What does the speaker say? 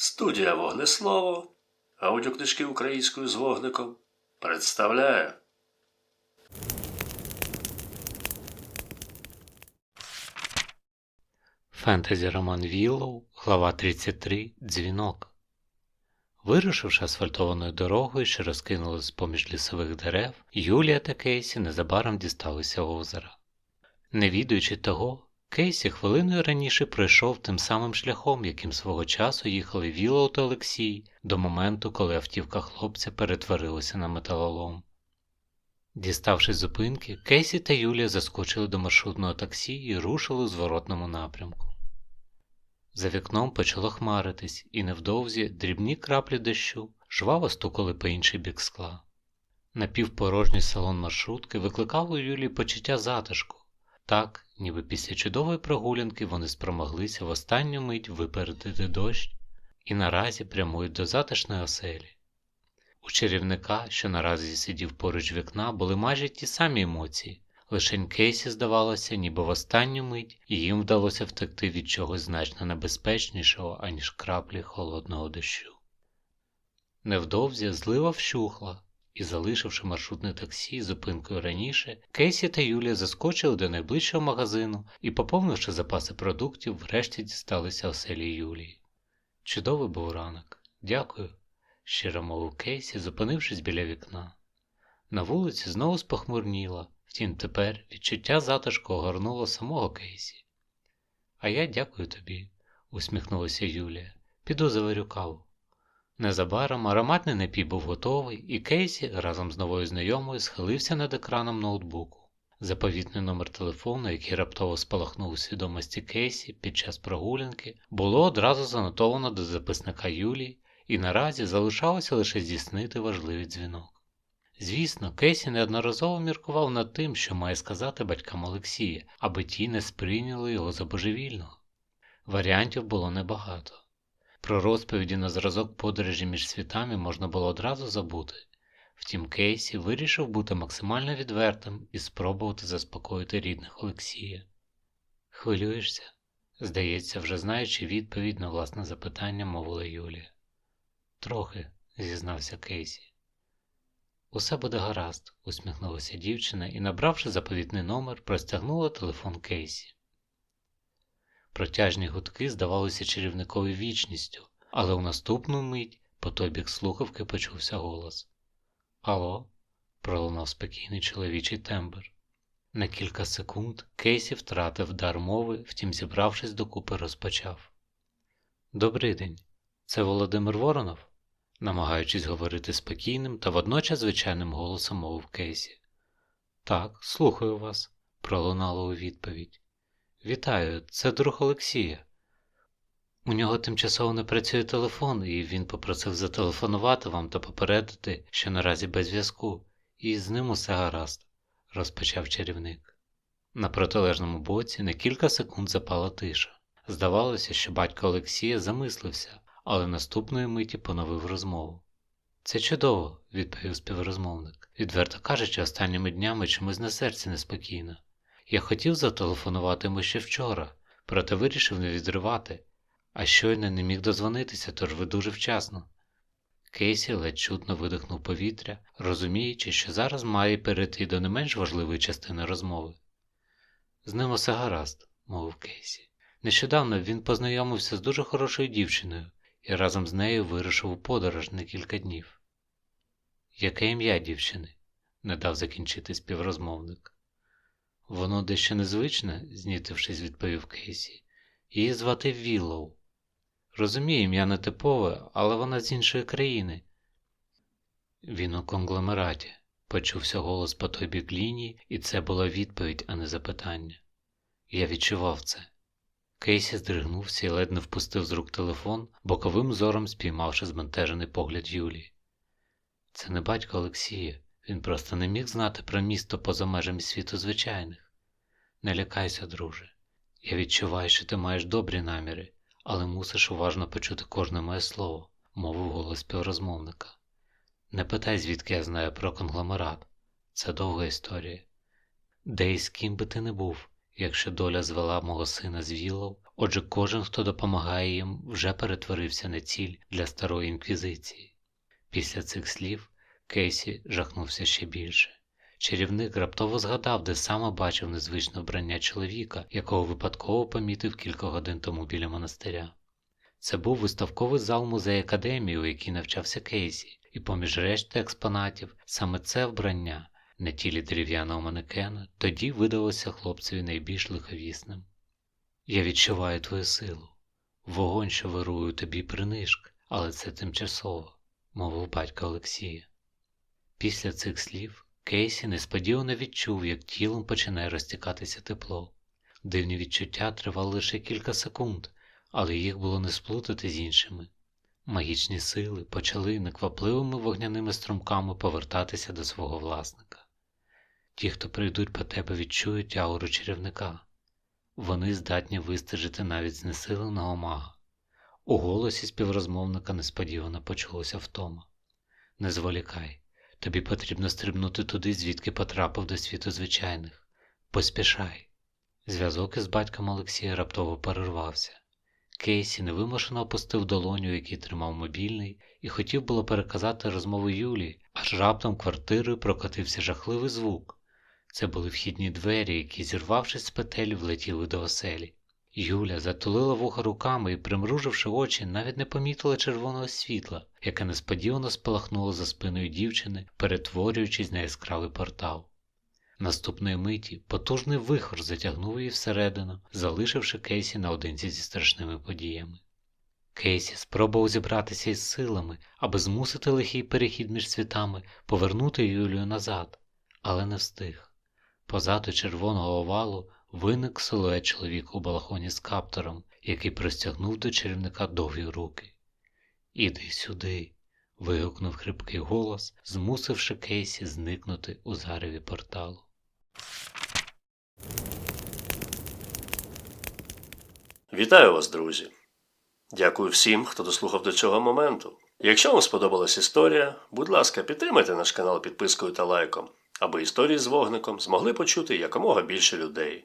Студія Вогнеслово, аудіокнижки українською з вогником представляє. Фентезі роман Віллоу, глава 33. Дзвінок. Вирушивши асфальтованою дорогою, що розкинулась поміж лісових дерев, Юлія та Кейсі незабаром дісталися озера. Не відаючи того, Кейсі хвилиною раніше пройшов тим самим шляхом, яким свого часу їхали Віллоу та Олексій до моменту, коли автівка хлопця перетворилася на металолом. Діставшись зупинки, Кейсі та Юлія заскочили до маршрутного таксі і рушили у зворотному напрямку. За вікном почало хмаритись, і невдовзі дрібні краплі дощу жваво стукали по інший бік скла. Напівпорожній салон маршрутки викликав у Юлії почуття затишку, так, ніби після чудової прогулянки вони спромоглися в останню мить випередити дощ і наразі прямують до затишної оселі. У чарівника, що наразі сидів поруч вікна, були майже ті самі емоції, лишень Кейсі здавалося, ніби в останню мить їм вдалося втекти від чогось значно небезпечнішого, аніж краплі холодного дощу. Невдовзі злива вщухла, і, залишивши маршрутне таксі зупинкою раніше, Кейсі та Юлія заскочили до найближчого магазину і, поповнивши запаси продуктів, врешті дісталися оселі Юлії. Чудовий був ранок. Дякую щиро мовив Кейсі, зупинившись біля вікна. На вулиці знову спохмурніло, втім тепер відчуття затишку огорнуло самого Кейсі. А я дякую тобі, усміхнулася Юлія. Піду заварю каву. Незабаром ароматний напій був готовий, і Кейсі разом з новою знайомою схилився над екраном ноутбуку. Заповітний номер телефону, який раптово спалахнув у свідомості Кейсі під час прогулянки, було одразу занотовано до записника Юлії і наразі залишалося лише здійснити важливий дзвінок. Звісно, Кейсі неодноразово міркував над тим, що має сказати батькам Олексія, аби ті не сприйняли його за божевільного. Варіантів було небагато. Про розповіді на зразок подорожі між світами можна було одразу забути. Втім, Кейсі вирішив бути максимально відвертим і спробувати заспокоїти рідних Олексія. Хвилюєшся? Здається, вже знаючи відповідь на власне запитання, мовила Юлія. Трохи, зізнався Кейсі. Усе буде гаразд, усміхнулася дівчина і, набравши заповітний номер, простягнула телефон Кейсі. Протяжні гудки здавалися чарівникові вічністю, але у наступну мить по той бік слухавки почувся голос. Алло, пролунав спокійний чоловічий тембр. На кілька секунд Кейсі втратив дар мови, втім, зібравшись докупи, розпочав. Добрий день, це Володимир Воронов? намагаючись говорити спокійним та водночас звичайним голосом мовив Кейсі. Так, слухаю вас, пролунало у відповідь. Вітаю, це друг Олексія. У нього тимчасово не працює телефон, і він попросив зателефонувати вам та попередити, що наразі без зв'язку, і з ним усе гаразд, розпочав чарівник. На протилежному боці на кілька секунд запала тиша. Здавалося, що батько Олексія замислився, але наступної миті поновив розмову. Це чудово, відповів співрозмовник. Відверто кажучи, останніми днями чомусь на серці неспокійно. Я хотів зателефонувати йому ще вчора, проте вирішив не відривати, а щойно не міг дозвонитися, тож ви дуже вчасно. Кейсі ледь чутно видихнув повітря, розуміючи, що зараз має перейти до не менш важливої частини розмови. З ним усе гаразд, мовив Кейсі. Нещодавно він познайомився з дуже хорошою дівчиною і разом з нею вирушив у подорож на кілька днів. Яке ім'я дівчини? не дав закінчити співрозмовник. Воно дещо незвичне, знітившись, відповів Кейсі. Її звати Віллоу. Розумію, ім'я не типове, але вона з іншої країни. Він у конгломераті, почувся голос по той бік лінії, і це була відповідь, а не запитання. Я відчував це. Кейсі здригнувся і ледь не впустив з рук телефон, боковим зором спіймавши збентежений погляд Юлії. Це не батько Олексія, він просто не міг знати про місто поза межами світу звичайних. Не лякайся, друже. Я відчуваю, що ти маєш добрі наміри, але мусиш уважно почути кожне моє слово, мовив голос співрозмовника. Не питай, звідки я знаю про конгломерат. Це довга історія. Де і з ким би ти не був, Якщо доля звела мого сина з Віллов, отже кожен, хто допомагає їм, вже перетворився на ціль для старої інквізиції. Після цих слів Кейсі жахнувся ще більше. Чарівник раптово згадав, де саме бачив незвичне вбрання чоловіка, якого випадково помітив кілька годин тому біля монастиря. Це був виставковий зал музею академії, у якій навчався Кейсі, і поміж решти експонатів саме це вбрання на тілі дерев'яного манекена тоді видалося хлопцеві найбільш лиховісним. Я відчуваю твою силу. Вогонь, що вирує тобі принишк, але це тимчасово, мовив батько Олексія. Після цих слів Кейсі несподівано відчув, як тілом починає розтікатися тепло. Дивні відчуття тривали лише кілька секунд, але їх було не сплутати з іншими. Магічні сили почали неквапливими вогняними струмками повертатися до свого власника. Ті, хто прийдуть по тебе, відчують ауру чарівника. Вони здатні вистежити навіть знесиленого мага. У голосі співрозмовника несподівано почулося втома. Не зволікай, тобі потрібно стрибнути туди, звідки потрапив до світу звичайних. Поспішай. Зв'язок із батьком Олексія раптово перервався. Кейсі невимушено опустив долоню, який тримав мобільний, і хотів було переказати розмову Юлі, аж раптом квартирою прокотився жахливий звук. Це були вхідні двері, які, зірвавшись з петель, влетіли до оселі. Юля затулила вуха руками і, примруживши очі, навіть не помітила червоного світла, яке несподівано спалахнуло за спиною дівчини, перетворюючись на яскравий портал. Наступної миті потужний вихор затягнув її всередину, залишивши Кейсі наодинці зі страшними подіями. Кейсі спробував зібратися із силами, аби змусити лихий перехід між світами, повернути Юлію назад, але не встиг. Позаду червоного овалу виник силует чоловіка у балахоні з каптором, який простягнув до чарівника довгі руки. Іди сюди. вигукнув хрипкий голос, змусивши Кейсі зникнути у зареві порталу. Вітаю вас, друзі! Дякую всім, хто дослухав до цього моменту. Якщо вам сподобалась історія, будь ласка, підтримайте наш канал підпискою та лайком, аби історії з вогником змогли почути якомога більше людей,